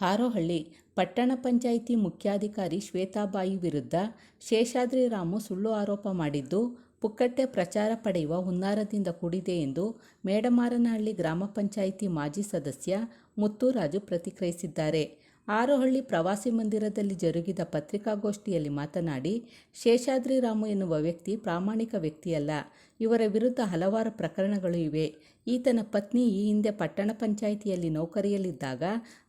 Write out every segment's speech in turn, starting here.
ಹಾರೋಹಳ್ಳಿ ಪಟ್ಟಣ ಪಂಚಾಯಿತಿ ಮುಖ್ಯಾಧಿಕಾರಿ ಶ್ವೇತಾಬಾಯಿ ವಿರುದ್ಧ ಶೇಷಾದ್ರಿ ರಾಮು ಸುಳ್ಳು ಆರೋಪ ಮಾಡಿದ್ದು, ಪುಕ್ಕಟ್ಟೆ ಪ್ರಚಾರ ಪಡೆಯುವ ಹುನ್ನಾರದಿಂದ ಕೂಡಿದೆ ಎಂದು ಮೇಡಮಾರನಹಳ್ಳಿ ಗ್ರಾಮ ಪಂಚಾಯಿತಿ ಮಾಜಿ ಸದಸ್ಯ ಮುತ್ತುರಾಜು ಪ್ರತಿಕ್ರಿಯಿಸಿದ್ದಾರೆ. ಹಾರೋಹಳ್ಳಿ ಪ್ರವಾಸಿ ಮಂದಿರದಲ್ಲಿ ಜರುಗಿದ ಪತ್ರಿಕಾಗೋಷ್ಠಿಯಲ್ಲಿ ಮಾತನಾಡಿ, ಶೇಷಾದ್ರಿ ರಾಮು ಎನ್ನುವ ವ್ಯಕ್ತಿ ಪ್ರಾಮಾಣಿಕ ವ್ಯಕ್ತಿಯಲ್ಲ. ಇವರ ವಿರುದ್ಧ ಹಲವಾರು ಪ್ರಕರಣಗಳು ಇವೆ. ಈತನ ಪತ್ನಿ ಈ ಹಿಂದೆ ಪಟ್ಟಣ ಪಂಚಾಯಿತಿಯಲ್ಲಿ ನೌಕರಿಯಲ್ಲಿದ್ದಾಗ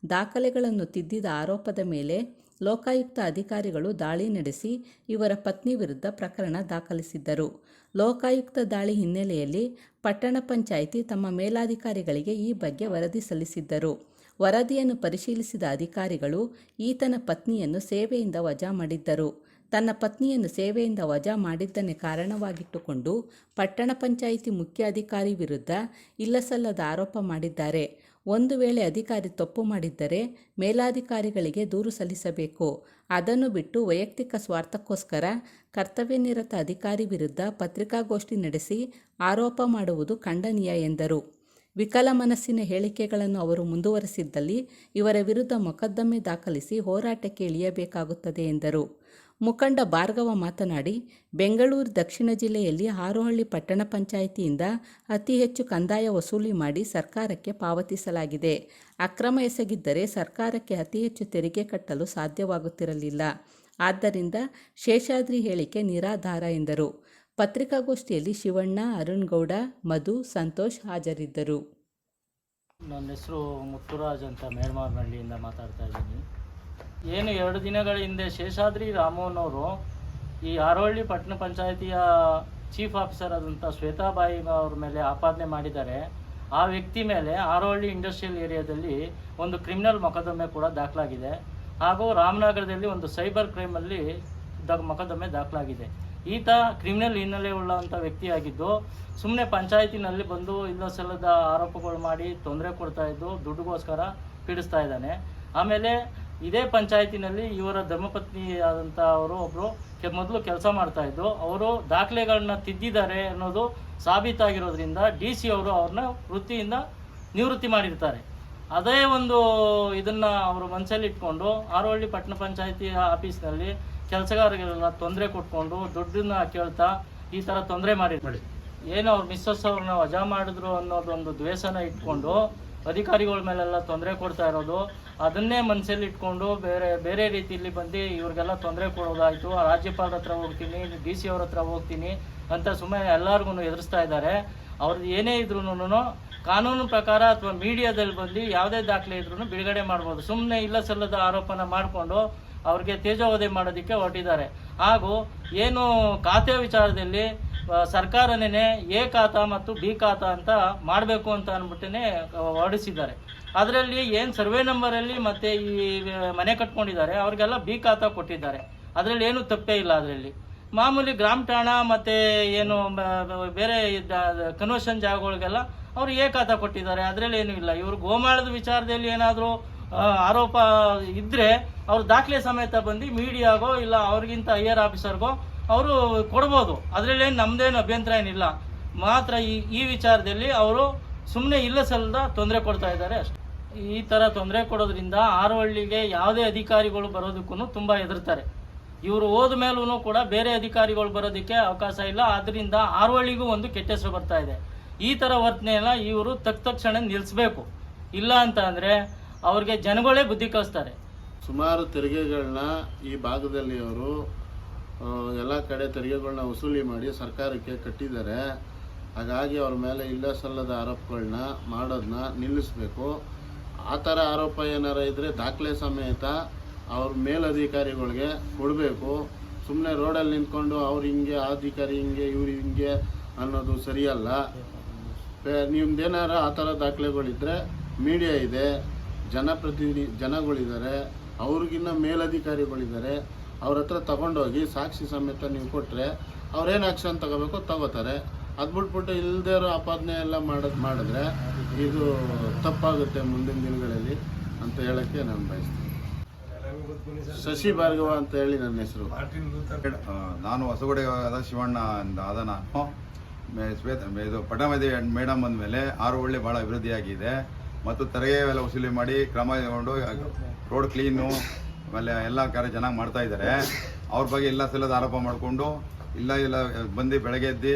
ದಾಖಲೆಗಳನ್ನು ತಿದ್ದಿದ ಆರೋಪದ ಮೇಲೆ ಲೋಕಾಯುಕ್ತ ಅಧಿಕಾರಿಗಳು ದಾಳಿ ನಡೆಸಿ ಇವರ ಪತ್ನಿ ವಿರುದ್ಧ ಪ್ರಕರಣ ದಾಖಲಿಸಿದ್ದರು. ಲೋಕಾಯುಕ್ತ ದಾಳಿ ಹಿನ್ನೆಲೆಯಲ್ಲಿ ಪಟ್ಟಣ ಪಂಚಾಯಿತಿ ತಮ್ಮ ಮೇಲಾಧಿಕಾರಿಗಳಿಗೆ ಈ ಬಗ್ಗೆ ವರದಿ ಸಲ್ಲಿಸಿದ್ದರು. ವರದಿಯನ್ನು ಪರಿಶೀಲಿಸಿದ ಅಧಿಕಾರಿಗಳು ಈತನ ಪತ್ನಿಯನ್ನು ಸೇವೆಯಿಂದ ವಜಾ ಮಾಡಿದ್ದರು. ತನ್ನ ಪತ್ನಿಯನ್ನು ಸೇವೆಯಿಂದ ವಜಾ ಮಾಡಿದ್ದನ್ನೇ ಕಾರಣವಾಗಿಟ್ಟುಕೊಂಡು ಪಟ್ಟಣ ಪಂಚಾಯಿತಿ ಮುಖ್ಯ ಅಧಿಕಾರಿ ವಿರುದ್ಧ ಇಲ್ಲಸಲ್ಲದ ಆರೋಪ ಮಾಡಿದ್ದಾರೆ. ಒಂದು ವೇಳೆ ಅಧಿಕಾರಿ ತಪ್ಪು ಮಾಡಿದ್ದರೆ ಮೇಲಾಧಿಕಾರಿಗಳಿಗೆ ದೂರು ಸಲ್ಲಿಸಬೇಕು. ಅದನ್ನು ಬಿಟ್ಟು ವೈಯಕ್ತಿಕ ಸ್ವಾರ್ಥಕ್ಕೋಸ್ಕರ ಕರ್ತವ್ಯನಿರತ ಅಧಿಕಾರಿ ವಿರುದ್ಧ ಪತ್ರಿಕಾಗೋಷ್ಠಿ ನಡೆಸಿ ಆರೋಪ ಮಾಡುವುದು ಖಂಡನೀಯ ಎಂದರು. ವಿಕಲ ಮನಸ್ಸಿನ ಹೇಳಿಕೆಗಳನ್ನು ಅವರು ಮುಂದುವರೆಸಿದ್ದಲ್ಲಿ ಇವರ ವಿರುದ್ಧ ಮೊಕದ್ದಮೆ ದಾಖಲಿಸಿ ಹೋರಾಟಕ್ಕೆ ಇಳಿಯಬೇಕಾಗುತ್ತದೆ ಎಂದರು. ಮುಖಂಡ ಭಾರ್ಗವ ಮಾತನಾಡಿ, ಬೆಂಗಳೂರು ದಕ್ಷಿಣ ಜಿಲ್ಲೆಯಲ್ಲಿ ಹಾರೋಹಳ್ಳಿ ಪಟ್ಟಣ ಪಂಚಾಯಿತಿಯಿಂದ ಅತಿ ಹೆಚ್ಚು ಕಂದಾಯ ವಸೂಲಿ ಮಾಡಿ ಸರ್ಕಾರಕ್ಕೆ ಪಾವತಿಸಲಾಗಿದೆ. ಅಕ್ರಮ ಎಸಗಿದ್ದರೆ ಸರ್ಕಾರಕ್ಕೆ ಅತಿ ಹೆಚ್ಚು ತೆರಿಗೆ ಕಟ್ಟಲು ಸಾಧ್ಯವಾಗುತ್ತಿರಲಿಲ್ಲ. ಆದ್ದರಿಂದ ಶೇಷಾದ್ರಿ ಹೇಳಿಕೆ ನಿರಾಧಾರ ಎಂದರು. ಪತ್ರಿಕಾಗೋಷ್ಠಿಯಲ್ಲಿ ಶಿವಣ್ಣ ಅರುಣ್ ಗೌಡ ಮಧು, ಸಂತೋಷ್ ಹಾಜರಿದ್ದರು. ನನ್ನ ಹೆಸರು ಮುತ್ತುರಾಜ್ ಅಂತ ಮೇಲ್ಮಾರ್ನಹಳ್ಳಿಯಿಂದ ಮಾತಾಡ್ತಾ ಇದ್ದೀನಿ. ಏನು ಎರಡು ದಿನಗಳ ಹಿಂದೆ ಶೇಷಾದ್ರಿ ರಾಮೋನವರು ಈ ಆರೋಹಳ್ಳಿ ಪಟ್ಟಣ ಪಂಚಾಯಿತಿಯ ಚೀಫ್ ಆಫೀಸರ್ ಆದಂಥ ಶ್ವೇತಾಬಾಯಿ ಅವ್ರ ಮೇಲೆ ಆಪಾದನೆ ಮಾಡಿದ್ದಾರೆ. ಆ ವ್ಯಕ್ತಿ ಮೇಲೆ ಆರೋಹಳ್ಳಿ ಇಂಡಸ್ಟ್ರಿಯಲ್ ಏರಿಯಾದಲ್ಲಿ ಒಂದು ಕ್ರಿಮಿನಲ್ ಮೊಕದ್ದಮೆ ಕೂಡ ದಾಖಲಾಗಿದೆ. ಹಾಗೂ ರಾಮನಗರದಲ್ಲಿ ಒಂದು ಸೈಬರ್ ಕ್ರೈಮಲ್ಲಿ ದ ಮೊಕದ್ದಮೆ ದಾಖಲಾಗಿದೆ. ಈತ ಕ್ರಿಮಿನಲ್ ಹಿನ್ನೆಲೆ ಉಳ್ಳಂಥ ವ್ಯಕ್ತಿಯಾಗಿದ್ದು ಸುಮ್ಮನೆ ಪಂಚಾಯತಿನಲ್ಲಿ ಬಂದು ಇಲ್ಲ ಸಲ್ಲದ ಆರೋಪಗಳು ಮಾಡಿ ತೊಂದರೆ ಕೊಡ್ತಾ ಇದ್ದು, ದುಡ್ಡುಗೋಸ್ಕರ ಪೀಡಿಸ್ತಾ ಇದ್ದಾನೆ. ಆಮೇಲೆ ಇದೇ ಪಂಚಾಯತಿನಲ್ಲಿ ಇವರ ಧರ್ಮಪತ್ನಿ ಆದಂಥ ಅವರು ಒಬ್ಬರು ಮೊದಲು ಕೆಲಸ ಮಾಡ್ತಾ ಇದ್ದು, ಅವರು ದಾಖಲೆಗಳನ್ನ ತಿದ್ದಿದ್ದಾರೆ ಅನ್ನೋದು ಸಾಬೀತಾಗಿರೋದ್ರಿಂದ ಡಿ ಸಿ ಅವರು ಅವ್ರನ್ನ ವೃತ್ತಿಯಿಂದ ನಿವೃತ್ತಿ ಮಾಡಿರ್ತಾರೆ. ಅದೇ ಒಂದು ಇದನ್ನ ಅವರು ಮನಸ್ಸಲ್ಲಿ ಇಟ್ಕೊಂಡು ಆರೋಹಳ್ಳಿ ಪಟ್ಟಣ ಪಂಚಾಯತಿ ಆಫೀಸ್ನಲ್ಲಿ ಕೆಲಸಗಾರರಿಗೆಲ್ಲ ತೊಂದರೆ ಕೊಟ್ಕೊಂಡು ದುಡ್ಡನ್ನ ಕೇಳ್ತಾ ಈ ಥರ ತೊಂದರೆ ಮಾಡಿ. ಏನು ಅವ್ರು ಮಿಸ್ಸಸ್ ಅವ್ರನ್ನ ವಜಾ ಮಾಡಿದ್ರು ಅನ್ನೋದೊಂದು ದ್ವೇಷನ ಇಟ್ಕೊಂಡು ಅಧಿಕಾರಿಗಳ ಮೇಲೆಲ್ಲ ತೊಂದರೆ ಕೊಡ್ತಾ ಇರೋದು ಅದನ್ನೇ ಮನಸ್ಸಲ್ಲಿ ಇಟ್ಕೊಂಡು ಬೇರೆ ಬೇರೆ ರೀತಿಯಲ್ಲಿ ಬಂದು ಇವ್ರಿಗೆಲ್ಲ ತೊಂದರೆ ಕೊಡೋದಾಯಿತು ರಾಜ್ಯಪಾಲರ ಹತ್ರ ಹೋಗ್ತೀನಿ ಡಿ ಸಿ ಅವ್ರ ಹತ್ರ ಹೋಗ್ತೀನಿ ಅಂತ ಸುಮ್ಮನೆ ಎಲ್ಲರಿಗೂ ಎದುರಿಸ್ತಾ ಇದ್ದಾರೆ. ಅವ್ರದ್ದು ಏನೇ ಇದ್ರೂ ಕಾನೂನು ಪ್ರಕಾರ ಅಥವಾ ಮೀಡಿಯಾದಲ್ಲಿ ಬಂದು ಯಾವುದೇ ದಾಖಲೆ ಇದ್ರೂ ಬಿಡುಗಡೆ ಮಾಡ್ಬೋದು. ಸುಮ್ಮನೆ ಇಲ್ಲ ಸಲ್ಲದ ಆರೋಪನ ಮಾಡಿಕೊಂಡು ಅವ್ರಿಗೆ ತೇಜೋವಧೆ ಮಾಡೋದಕ್ಕೆ ಹೊರಟಿದ್ದಾರೆ. ಹಾಗೂ ಏನು ಖಾತೆ ವಿಚಾರದಲ್ಲಿ ಸರ್ಕಾರನೇ ಎ ಖಾತಾ ಮತ್ತು ಬಿ ಖಾತಾ ಅಂತ ಮಾಡಬೇಕು ಅಂತ ಅಂದ್ಬಿಟ್ಟೇ ಹೊರಡಿಸಿದ್ದಾರೆ. ಅದರಲ್ಲಿ ಏನು ಸರ್ವೆ ನಂಬರಲ್ಲಿ ಮತ್ತು ಈ ಮನೆ ಕಟ್ಕೊಂಡಿದ್ದಾರೆ, ಅವ್ರಿಗೆಲ್ಲ ಬಿ ಖಾತ ಕೊಟ್ಟಿದ್ದಾರೆ. ಅದರಲ್ಲಿ ಏನು ತಪ್ಪೇ ಇಲ್ಲ ಅದರಲ್ಲಿ. ಮಾಮೂಲಿ ಗ್ರಾಮ ಠಾಣ ಮತ್ತು ಏನು ಬೇರೆ ಕನ್ವರ್ಷನ್ ಜಾಗಗಳಿಗೆಲ್ಲ ಅವರು ಎ ಖಾತ ಕೊಟ್ಟಿದ್ದಾರೆ. ಅದರಲ್ಲಿ ಏನೂ ಇಲ್ಲ. ಇವರು ಗೋಮಾಳದ ವಿಚಾರದಲ್ಲಿ ಏನಾದರೂ ಆರೋಪ ಇದ್ದರೆ ಅವರು ದಾಖಲೆ ಸಮೇತ ಬಂದು ಮೀಡಿಯಾಗೋ ಇಲ್ಲ ಅವ್ರಿಗಿಂತ ಹೈಯರ್ ಆಫೀಸರ್ಗೋ ಅವರು ಕೊಡ್ಬೋದು. ಅದರಲ್ಲಿ ಏನು ನಮ್ಮದೇನು ಅಭ್ಯಂತರ ಏನಿಲ್ಲ. ಮಾತ್ರ ಈ ಈ ವಿಚಾರದಲ್ಲಿ ಅವರು ಸುಮ್ಮನೆ ಇಲ್ಲ ಸಲ್ಲದ ತೊಂದರೆ ಕೊಡ್ತಾ ಇದ್ದಾರೆ ಅಷ್ಟೆ. ಈ ಥರ ತೊಂದರೆ ಕೊಡೋದ್ರಿಂದ ಆರೋಹಳ್ಳಿಗೆ ಯಾವುದೇ ಅಧಿಕಾರಿಗಳು ಬರೋದಕ್ಕೂ ತುಂಬ ಹೆದರ್ತಾರೆ. ಇವರು ಹೋದ ಮೇಲೂ ಕೂಡ ಬೇರೆ ಅಧಿಕಾರಿಗಳು ಬರೋದಕ್ಕೆ ಅವಕಾಶ ಇಲ್ಲ. ಆದ್ದರಿಂದ ಆರೋಹಳ್ಳಿಗೂ ಒಂದು ಕೆಟ್ಟ ಹೆಸರು ಬರ್ತಾ ಇದೆ. ಈ ಥರ ವರ್ತನೆಯನ್ನ ಇವರು ತಕ್ಕ ತಕ್ಷಣ ನಿಲ್ಲಿಸ್ಬೇಕು ಇಲ್ಲ ಅಂತ ಅಂದರೆ ಅವ್ರಿಗೆ ಜನಗಳೇ ಬುದ್ಧಿ ಕಲಿಸ್ತಾರೆ. ಸುಮಾರು ತೆರಿಗೆಗಳನ್ನ ಈ ಭಾಗದಲ್ಲಿ ಅವರು ಎಲ್ಲ ಕಡೆ ತೆರಿಗೆಗಳನ್ನ ವಸೂಲಿ ಮಾಡಿ ಸರ್ಕಾರಕ್ಕೆ ಕಟ್ಟಿದ್ದಾರೆ. ಹಾಗಾಗಿ ಅವ್ರ ಮೇಲೆ ಇಲ್ಲ ಸಲ್ಲದ ಆರೋಪಗಳನ್ನ ಮಾಡೋದನ್ನ ನಿಲ್ಲಿಸಬೇಕು. ಆ ಥರ ಆರೋಪ ಏನಾರ ಇದ್ದರೆ ದಾಖಲೆ ಸಮೇತ ಅವ್ರ ಮೇಲಧಿಕಾರಿಗಳಿಗೆ ಕೊಡಬೇಕು. ಸುಮ್ಮನೆ ರೋಡಲ್ಲಿ ನಿಂತ್ಕೊಂಡು ಅವ್ರು ಹಿಂಗೆ ಆ ಅಧಿಕಾರಿ ಹಿಂಗೆ ಇವ್ರು ಹಿಂಗೆ ಅನ್ನೋದು ಸರಿಯಲ್ಲ. ನಿಮ್ದೇನಾರ ಆ ಥರ ದಾಖಲೆಗಳಿದ್ದರೆ ಮೀಡಿಯಾ ಇದೆ. ಜನಪ್ರತಿನಿಧಿ ಜನಗಳಿದ್ದಾರೆ ಅವ್ರಿಗಿನ್ನ ಮೇಲಧಿಕಾರಿಗಳಿದ್ದಾರೆ ಅವ್ರ ಹತ್ರ ತಗೊಂಡೋಗಿ ಸಾಕ್ಷಿ ಸಮೇತ ನೀವು ಕೊಟ್ಟರೆ ಅವ್ರೇನು ಆ್ಯಕ್ಷನ್ ತಗೋಬೇಕು ತಗೋತಾರೆ. ಅದು ಬಿಟ್ಬಿಟ್ಟು ಇಲ್ಲದೇ ಇರೋ ಆಪಾದನೆ ಎಲ್ಲ ಮಾಡೋದು ಮಾಡಿದ್ರೆ ಇದು ತಪ್ಪಾಗುತ್ತೆ ಮುಂದಿನ ದಿನಗಳಲ್ಲಿ ಅಂತ ಹೇಳೋಕ್ಕೆ ನಾನು ಬಯಸ್ತೀನಿ. ಶಶಿ ಭಾರ್ಗವ ಅಂತ ಹೇಳಿ ನನ್ನ ಹೆಸರು. ನಾನು ಹೊಸಗುಡೆ ಆದ ಶಿವಣ್ಣ ಅಂತ ಆದ ನಾನು ಮೇ- ಶ್ವೇತ ಮೇ- ಇದು ಪಟಮದಿ ಮೇಡಮ್ ಅಂದಮೇಲೆ ಆರು ಒಳ್ಳೆ ಭಾಳ ಅಭಿವೃದ್ಧಿಯಾಗಿದೆ. ಮತ್ತು ತೆರಿಗೆ ಎಲ್ಲ ವಸೂಲಿ ಮಾಡಿ ಕ್ರಮ ತಗೊಂಡು ರೋಡ್ ಕ್ಲೀನು, ಆಮೇಲೆ ಎಲ್ಲ ಕಾರ್ಯ ಚೆನ್ನಾಗಿ ಮಾಡ್ತಾ ಇದ್ದಾರೆ. ಅವ್ರ ಬಗ್ಗೆ ಇಲ್ಲ ಸಲ್ಲದ ಆರೋಪ ಮಾಡಿಕೊಂಡು ಇಲ್ಲ ಇಲ್ಲ, ಬಂದು ಬೆಳಗ್ಗೆ ಎದ್ದು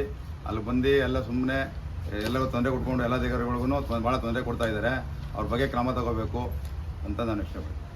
ಅಲ್ಲಿ ಬಂದು ಎಲ್ಲ ಸುಮ್ಮನೆ ಎಲ್ಲರೂ ತೊಂದರೆ ಕೊಟ್ಕೊಂಡು ಎಲ್ಲ ಅಧಿಕಾರಿಗಳಿಗೂ ಭಾಳ ತೊಂದರೆ ಕೊಡ್ತಾ ಇದ್ದಾರೆ. ಅವ್ರ ಬಗ್ಗೆ ಕ್ರಮ ತಗೋಬೇಕು ಅಂತ ನಾನು ಇಷ್ಟಪಡ್ತೀನಿ.